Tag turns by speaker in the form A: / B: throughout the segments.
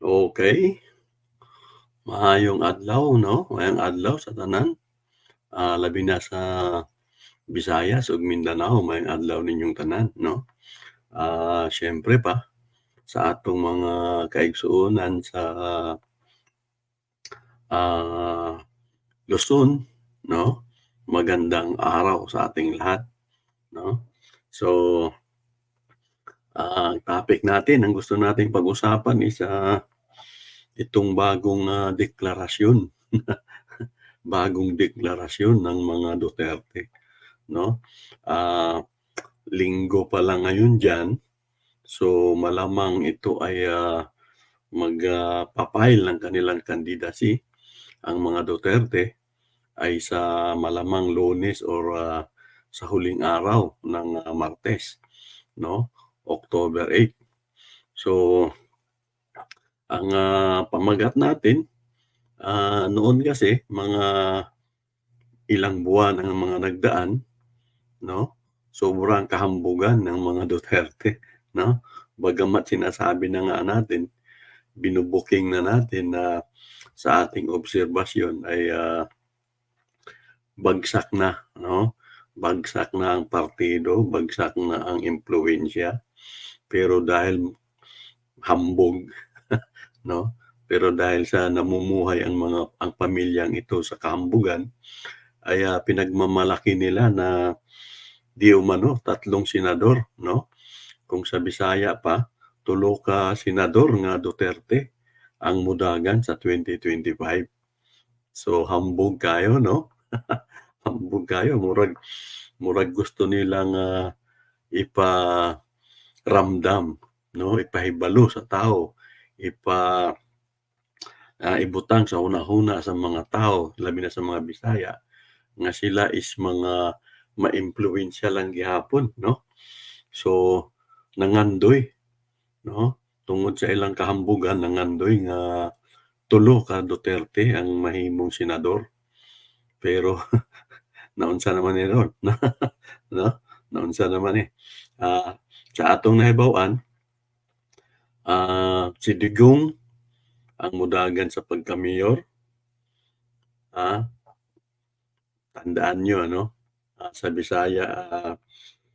A: Okey. Maayong adlaw 'no, maayong adlaw sa tanan. Ah, labi na sa Visayas ug Mindanao, maayong adlaw ninyong tanan 'no. Ah, siyempre pa sa atong mga kaigsuonan sa ah, Luzon 'no, magandang araw sa ating lahat 'no. So, ang topic natin, ang gusto nating pag-usapan is, ah, itong bagong, ah, deklarasyon, bagong deklarasyon ng mga Duterte 'no. Ah, linggo pa lang ngayon diyan, so malamang ito ay, ah, mag, ah, pa-file ng kanilang candidacy ang mga Duterte ay sa malamang Lunes or, ah, sa huling araw ng, ah, Martes 'no, October 8. So, ang, ah, pamagat natin, ah, noon kasi mga ilang buwan ang mga nagdaan 'no, sobrang kahambugan ng mga Duterte 'no. Bagamat sinasabi na nga natin, binu-booking na natin na sa ating obserbasyon ay, ah, bagsak na 'no, bagsak na ang partido, bagsak na ang impluwensiya. Pero dahil hambog 'no, pero dahil sa namumuhay ang mga ang pamilyang ito sa kahambugan, ay, ah, pinagmamalaki nila na di umano tatlong senador 'no. Kung sa Bisaya pa, tulo ka senador nga Duterte ang modagan sa 2025. So, hambog kayo 'no, hambog kayo murag murag gusto nilang, ah, iparamdam 'no, ipahibalo sa tao, ipa ah, ibutang sa hunahuna sa mga tao, labi na sa mga Bisaya, nga sila is mga maimpluwensiya lang gihapon 'no. So, nangandoy 'no, tungod sa ilang kahambugan nangandoy nga tulo ka Duterte ang mahimong senador. Pero naunsa naman ni ron 'no, naunsa naman, eh. Ah, sa atong nahibaw-an, ah, si Digong ang modagan sa pagka-mayor. Ah, tandaan niyo ano, ah, sa Bisaya, ah,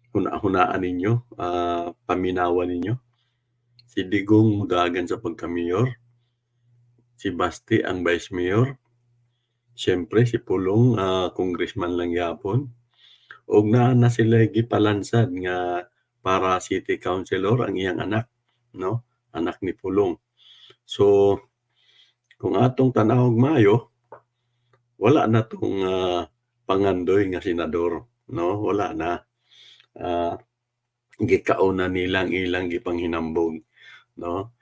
A: huna-hunaan ninyo, ah, paminawan ninyo. Si Digong modagan sa pagka-mayor. Si Basti ang vice mayor. Siyempre si Pulong, ah, congressman lang gyapon. Ug naa na sila gipalansad nga para city councilor ang iyang anak 'no, anak ni Pulong. So, kung atong tan-awon maayo, wala na 'tong, ah, pangandoy nga senador 'no, wala na. Ah, gikaon na nila ang ilang gipanghinambog 'no.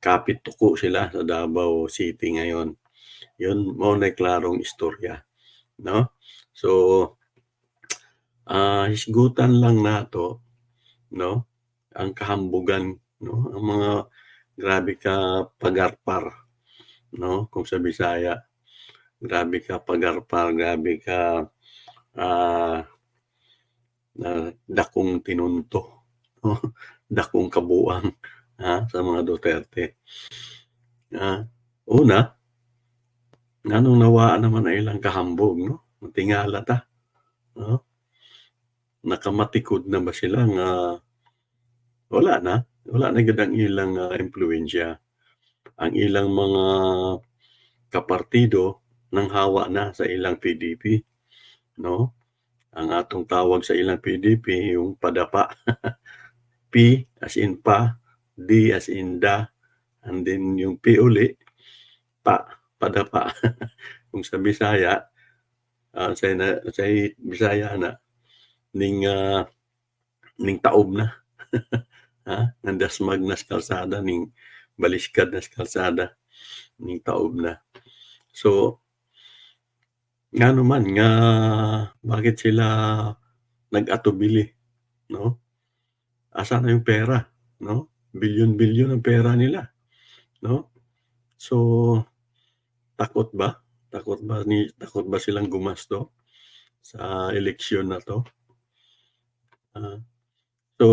A: Kapit tuko sila sa Davao City ngayon. Yun mao nay klarong istorya 'no. So, ah, hisgutan lang nato 'no, ang kahambugan 'no, ang mga grabe ka pagarpar 'no, kung sa Bisaya. Grabe ka pagarpar, grabe ka, ah, na dakong tinunto 'no, dakong kabuang, ah, sa mga Duterte. Ah, una, nganong nawaa naman ang ilang kahambog 'no, matingala ta 'no. Nakamatikod na ba sila nga wala na, wala na gyud ang ilang, ah, impluwensya. Ang ilang mga kapartido nanghawa na sa ilang PDP 'no. Ang atong tawag sa ilang PDP yung padapa. P as in pa, D as in da, and then yung P uli, pa, padapa. Kung sa Bisaya, ah, say na say Bisaya na ning, ah, ning taob na. Ha, nga dasmag na sa kalsada ning baliskad na sa kalsada, ning taob na. So, ngano man nga bakit sila nag-atubili 'no. Asa na yung pera 'no, bilyon-bilyon ang pera nila 'no. So, takot ba, takot ba ni takot ba silang gumasto sa eleksyon na 'to? Ah, so,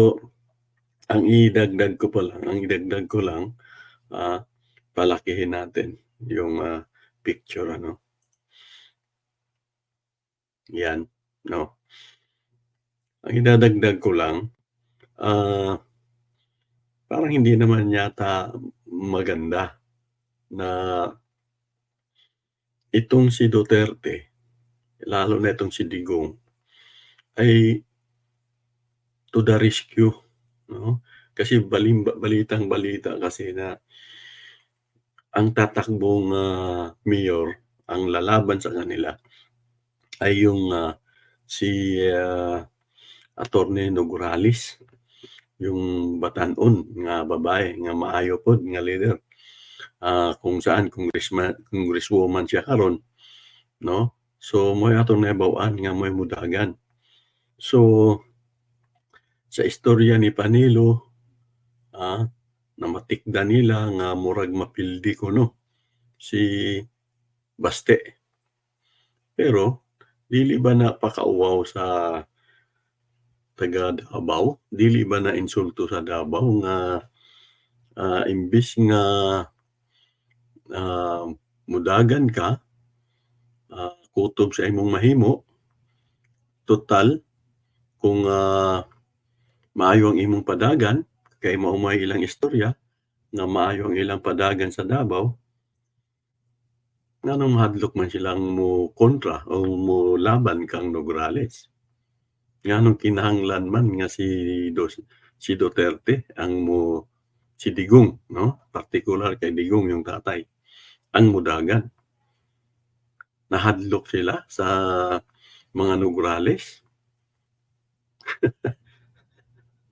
A: ang idagdag ko pa lang ang idagdag ko lang, ah, palakihin natin yung, ah, picture ano. Yan, 'no. Ang idadagdag ko lang, ah, parang hindi naman yata maganda na itong si Duterte, lalo na itong si Digong, ay to the rescue, 'no. Kasi balim balitang-balita kasi na ang tatakbong, ah, mayor, ang lalaban sa kanila ay yung, ah, si, ah, Attorney Nograles, yung batan-on nga babae nga maayo pod nga leader, ah, kung saan congressman congresswoman siya karon, 'no. So mo'y atong nahibaw-an nga mo'y modagan. So, sa istorya ni Panelo, ah, na matikdan nila nga murag mapildi kuno si Baste. Pero dili ba napakauwaw sa taga Davao? Dili ba nainsulto sa Davao nga, ah, imbes nga, ah, modagan ka, ah, kutob sa imong mahimo, tutal kung, ah, maayo ang imong padagan kay mao may ilang istorya nga maayo ang ilang padagan sa Davao nganong mahadlok man silang mokontra o molaban kang Nograles. Nganong kinahanglan man nga si Dos si Duterte ang mo si Digong, 'no, partikular kay Digong yung tatay, ang modagan. Nahadlok sila sa mga Nograles.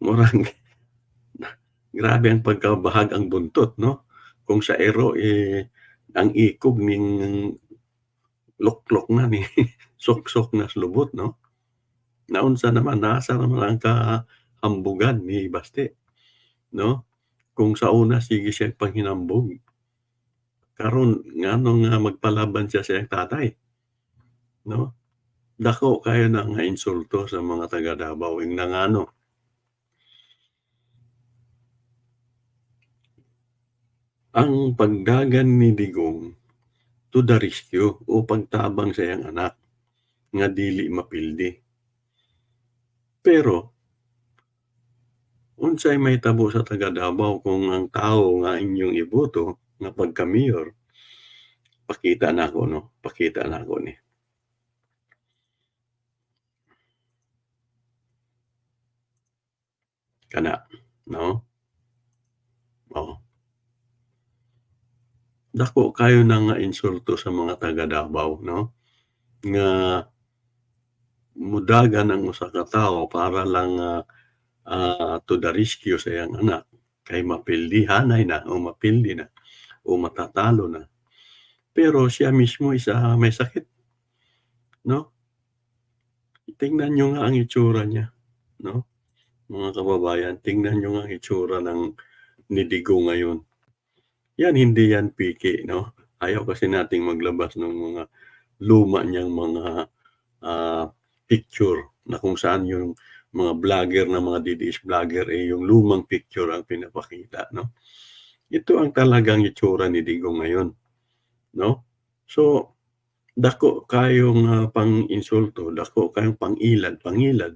A: Murag grabe ang pagkabahag ang buntot, 'no. Kung sa ero, eh, ang ikog ning luklok na ni suksok na lubot, 'no. Naunsa naman naasa naman ang kahambugan ni Baste, 'no. Kung sa una sige siyang panghinambog. Karon nga magpalaban siya sa tatay, 'no. Dako kayo na nga insulto sa mga taga Davao ing nangano. Ang pagdagan ni Digong to the rescue o pagtabang sa iyang anak nga dili mapildi. Pero unsay mahitabo sa taga Davao kung ang tawo nga inyong iboto nga pagka-mayor pakita nako 'no, pakita nako ni. Kana, 'no. Oh. Dako kayo na nga insulto sa mga taga Davao, 'no, nga modagan ang usa ka tawo para lang, ah, ah, to the rescue sa iyang anak kay mapildi hanay na o mapildi na o matatalo na. Pero siya mismo is, ah, may sakit, 'no. Tingnan niyo nga ang itsura niya, 'no, mga kababayan, tingnan niyo nga ang itsura ng ni Digong ngayon. Yan hindi yan piki, 'no. Ayaw kasi nating maglabas ng mga luma niyang mga, ah, picture na kung saan yung mga vlogger na mga DDS vlogger, eh, yung lumang picture ang pinapakita, 'no. Ito ang talagang itsura ni Digong ngayon, 'no. So, dako kayong, ah, pang-insulto, dako kayong pang-ilad pangilad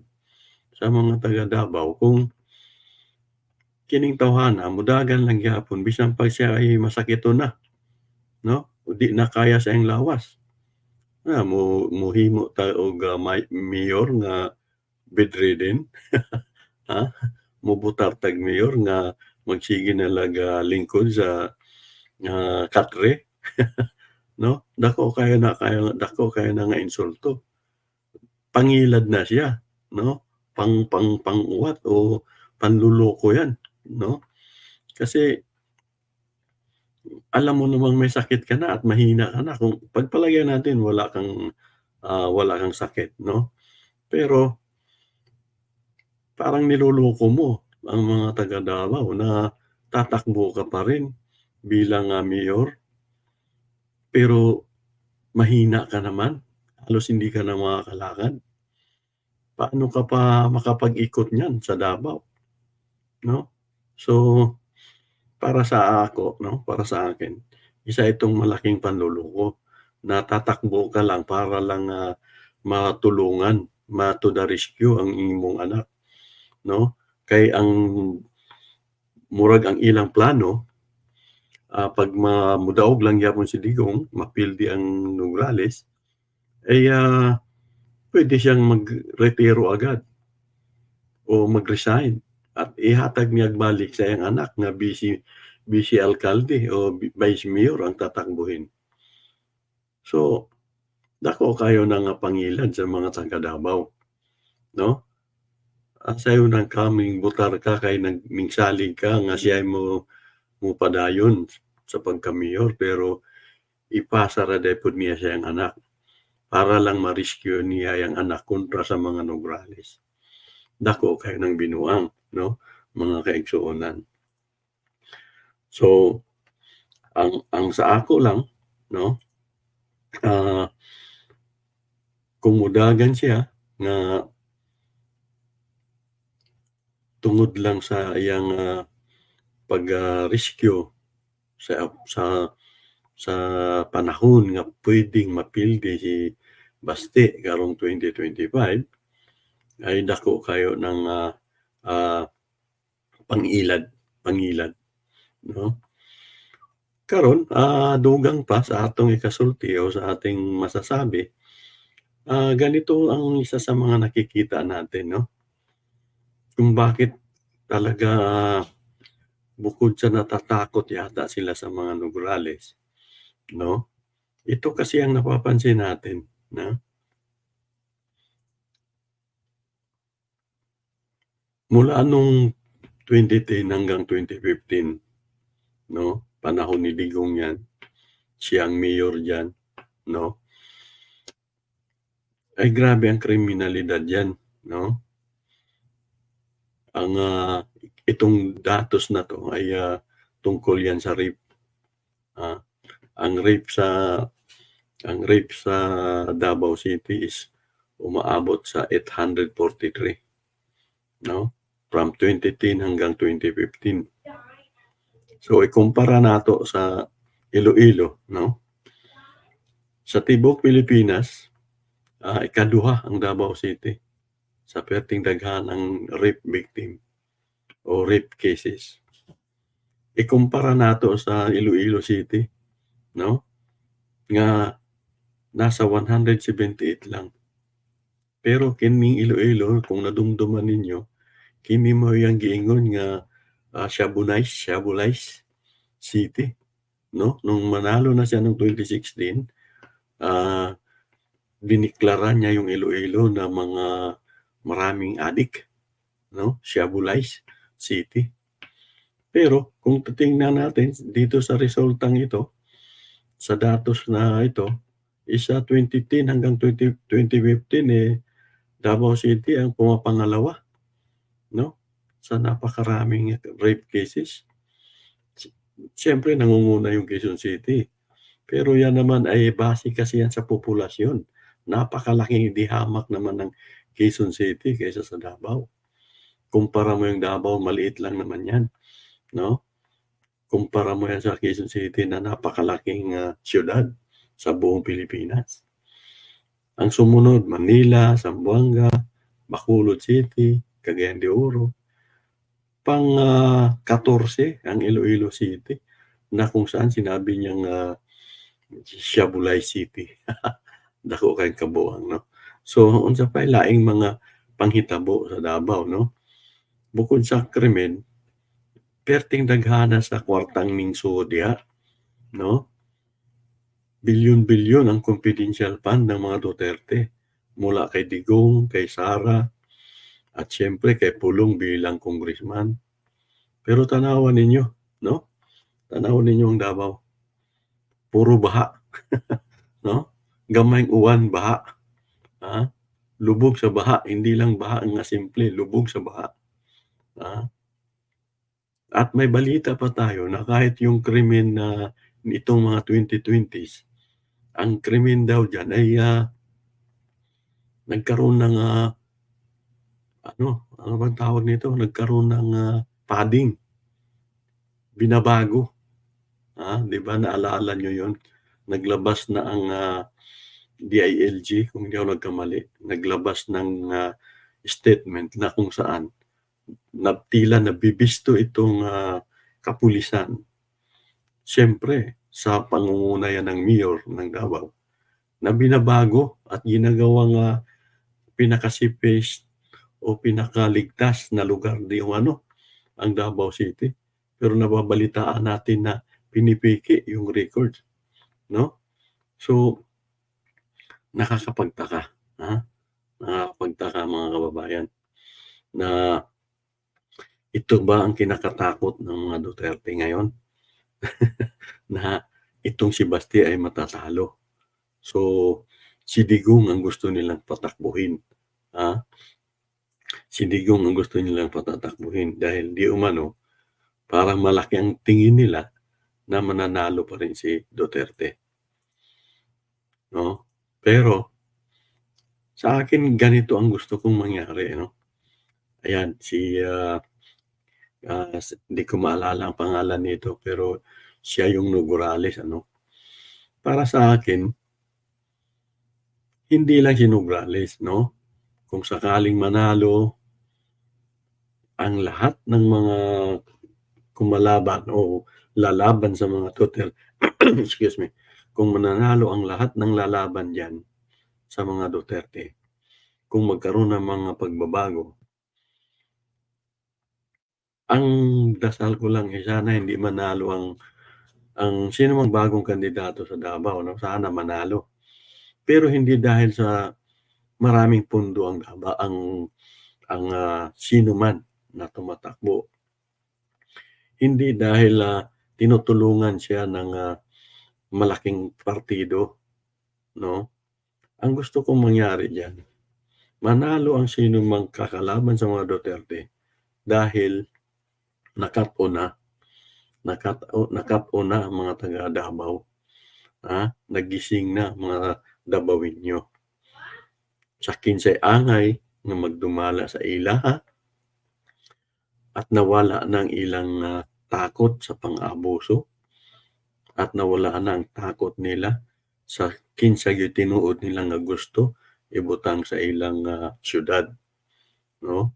A: sa mga taga Davao kung kining tawhana modagan lang gyapon bisan pa siya ay masakiton na, 'no, di na kaya sa lawas. Ah, mo mohimo ta og, ah, may mayor nga bedridden, ha, mobutar tag mayor nga magsige nalag, ah, lingkod sa, ah, katre, 'no. Dako kayo na kayo dako kayo na nga insulto. Pangilad na siya, 'no, pang pang pang-uwat o panloloko yan, 'no. Kasi alam mo namang may sakit ka na at mahina ka na kung pagpalagay natin wala kang, ah, wala kang sakit, 'no. Pero parang niloloko mo ang mga taga Davao na tatakbo ka pa rin bilang, ah, mayor. Pero mahina ka naman, halos hindi ka na makakalakad. Paano ka pa makapag-ikot niyan sa Davao, 'no. So, para sa ako 'no, para sa akin, isa itong malaking panloloko na tatakbo ka lang para lang, ah, matulungan, ma-to the rescue ang imong anak 'no. Kay ang murag ang ilang plano, ah, 'pag ma modaog lang gyapon si Digong, mapildi ang Nograles, ay, ah, puwede siyang magretiro agad o mag-resign at ihatag niyang balik sa iyang anak nga vice vice alkalde o vice mayor ang tatakbuhin. So, dako kayo na nga pangilan sa mga taga Davao 'no. Ah, sayo nang kaming botar ka kay nagmingsalig ka nga siya mo mopadayon sa pagka-mayor pero ipasa ra daypod niya sa iyang anak para lang ma-rescue niya iyang anak kontra sa mga Nograles. Dako kayo ng binuang 'no, mga kaigsuonan. So, ang ang sa ako lang 'no, kung modagan siya nga tungod lang sa iyang, ah, pag, ah, rescue sa sa sa panahon nga puwedeng mapildi si Baste karong 2025 ay dako kayo ng, ah, ah, pang-ilad pangilad 'no. Karon, ah, dugang pa sa atong ikasulti o sa ating masasabi, ah, ganito ang isa sa mga nakikita natin 'no. Kung bakit talaga bukod sa natatakot yata sila sa mga Nograles 'no, ito kasi ang napapansin natin na Mula nung 2010 hanggang 2015 'no, panahon ni Digong 'yan, siya ang mayor diyan 'no. Ay grabe ang kriminalidad diyan 'no. Ang, ah, itong datos na 'to ay, ah, tungkol 'yan sa rape. Ah, ang rape sa ang rape sa Davao City is umaabot sa 843 'no, from 2010 hanggang 2015. So, ikumpara nato sa Iloilo 'no. Sa tibuok Pilipinas, ah, ikaduha ang Davao City sa perting daghanang rape victim o rape cases. Ikumpara nato sa Iloilo City 'no, nga nasa 178 lang. Pero kining Iloilo kung nadumduman ninyo, kini mao yang giingon nga, ah, Shabunais Shabulais City 'no. Nung manalo na siya nung 2016, ah, diniklara niya yung Iloilo na mga maraming adik 'no, Shabulais City. Pero kung titingnan natin dito sa resultang ito, sa datos na ito, is sa 2010 hanggang 20 2015, eh, Davao City ang pumapangalawa 'no, sa napakaraming rape cases. Si siyempre nangunguna yung Quezon City, pero 'yan naman ay base kasi yan sa populasyon. Napakalaking idihamak naman ng Quezon City kaysa sa Davao. Kumpara mo yung Davao maliit lang naman 'yan 'no. Kumpara mo yan sa Quezon City na napakalaking, ah, siyudad sa buong Pilipinas. Ang sumunod Manila, Zamboanga, Bacolod City, Cagayan de Oro. Pang, ah, 14 ang Iloilo City na kung saan sinabi niyang, ah, Shabulais City. Dako kayong kabuang 'no. So, unsa pay laing mga panghitabo sa Davao 'no. Bukod sa krimen, perting daghana sa kwartang ningsud diha 'no. Bilyon-bilyon ang confidential fund ng mga Duterte mula kay Digong, kay Sara, at siyempre kay Pulong bilang congressman. Pero tanawan ninyo 'no, tanawon ninyo ang Davao. Puro baha. 'no, gamayng uwan baha, ah, lubog sa baha, hindi lang baha nga simple, lubog sa baha, ah. At may balita pa tayo na kahit yung krimen na nitong mga 2020s, ang krimen daw diyan ay, ah nagkaroon ng, ah ano, ano bang tawag nito, nagkaroon ng, ah, padding. binabago. Ah, 'di ba naalala niyo 'yun? Naglabas na ang, ah, DILG kung hindi ako nagkamali, naglabas ng, ah, statement na kung saan na tila nabibisto itong, ah, kapulisan. Siyempre sa pangunguna yan ng mayor ng Davao na binabago at ginagawang, ah, pinaka-safest o pinakaligtas na lugar di ano, ang Davao City. Pero nababalitaan natin na pinipiki yung records, 'no? So nakakapagtaka, ah, nakakapagtaka mga kababayan na ito ba ang kinakatakot ng mga Duterte ngayon? Na itong si Basti ay matatalo. So, si Digong ang gusto nilang patakbuhin, ah. Si Digong ang gusto nilang patatakbuhin dahil di umano parang malaki ang tingin nila na mananalo pa rin si Duterte. 'No? Pero sa akin ganito ang gusto kong mangyari, ano? Ayan si, ah, ah, di ko maalala ang pangalan nito pero siya yung Nogurales ano. Para sa akin hindi lang si Nograles, 'no? Kung sakaling manalo ang lahat ng mga kumalaban o lalaban sa mga Duter excuse me, kung mananalo ang lahat ng lalaban diyan sa mga Duterte, kung magkaroon ng mga pagbabago ang dasal ko lang, eh, sana hindi manalo ang ang sino mang bagong kandidato sa Davao 'no, sana manalo. Pero hindi dahil sa maraming pundo ang Dava ang ang, ah, sino man na tumatakbo. Hindi dahil, ah, tinutulungan siya ng, ah, malaking partido, 'no? Ang gusto kong mangyari diyan, manalo ang sino mang kakalaban sa mga Duterte dahil naka-PO na, naka-o naka-PO na ang mga taga Davao, ah, nagising na mga Davaoenyo. Sa kinsay-angay na magdumala sa ila, ha? At nawala na ang ilang, ah, takot sa pang-aabuso at nawala na ang takot nila sa kinsa gyud tinuod nila nga gusto ibutang sa ilang, ah, siyudad, 'no?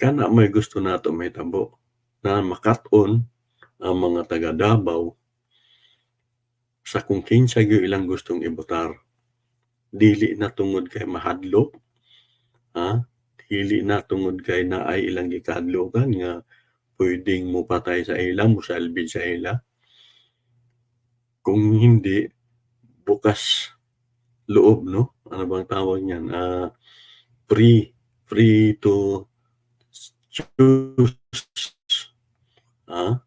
A: Kana may gusto nato mahitabo na makat-on ang mga taga Davao sa kung kinsa gyud ilang gustong ibotar. Dili na tungod kay mahadlok, ah, dili na tungod kay naay ilang gikahadlokan nga puwedeng mopatay sa ila, mosalbid sa ila. Kung hindi bukas loob 'no, ano bang tawag niyan, ah, free free to choose, ah,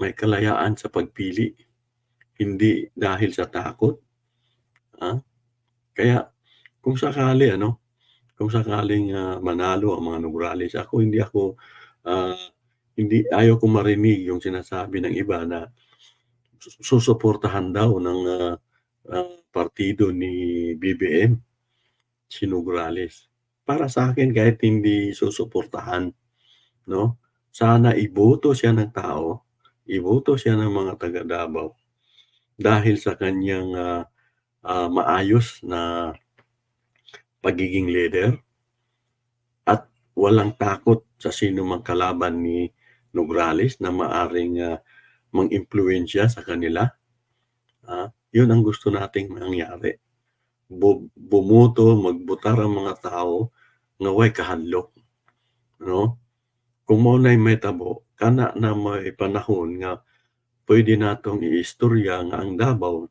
A: may kalayaan sa pagpili, hindi dahil sa takot, ah. Kaya kung sakali ano, kung sakaling, ah, manalo ang mga Nograles, ako hindi ako, ah, hindi ayaw kong marinig yung sinasabi ng iba na su susuportahan daw ng, ah, ah, partido ni BBM si Nograles. Para sa'kin kahit hindi susuportahan, 'no, sana iboto siya ng tao, iboto siya ng mga taga Davao dahil sa kaniyang, ah, ah, maayos na pagiging leader at walang takot sa sino mang kalaban ni Nograles na maaaring, ah, mang-impluwensya sa kanila. Ah, yun ang gusto nating mangyari. Bu bumoto, magbotar ang mga tao nga way kahadlok, 'no? Kung mao nay mahitabo, kana na may panahon nga puwede natong iistorya nga ang Davao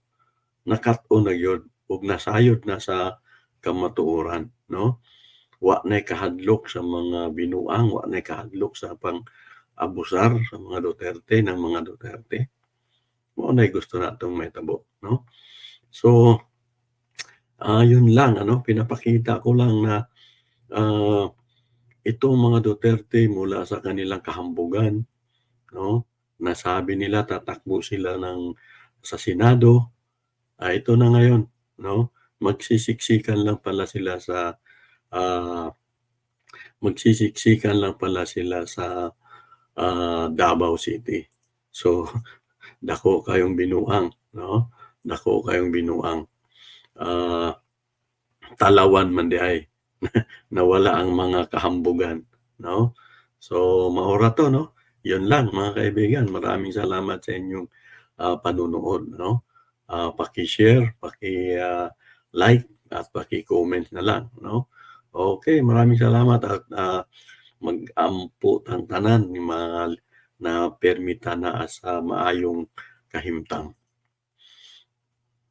A: nakat-o na gyud ug nasayod na sa kamatuoran, 'no? Wa nay kahadlok sa mga binuang, wa nay kahadlok sa pang-abusar sa mga Duterte ng mga Duterte. Mao nay gusto natong mahitabo, no? So, yun lang ano, pinapakita ko lang na, ah, itong mga Duterte mula sa kanilang kahambugan, 'no, nasabi nila tatakbo sila ng sa Senado, ah, ito na ngayon, 'no, magsisiksikan lang pala sila sa, ah, magsisiksikan lang pala sila sa, ah, Davao City. So, dako kayong binuang, no? Dako kayong binuang. Ah, talawan man di ay nawala ang mga kahambugan, no? So, maora 'to, no? Yun lang mga kaibigan, maraming salamat sa inyong, ah, panunood, no? Ah, paki-share, paki, ah, like at paki-comment na lang, no? Okey, maraming salamat at, ah, mag-ampo tang tanan nga mga napermi ta naa sa maayong kahimtang.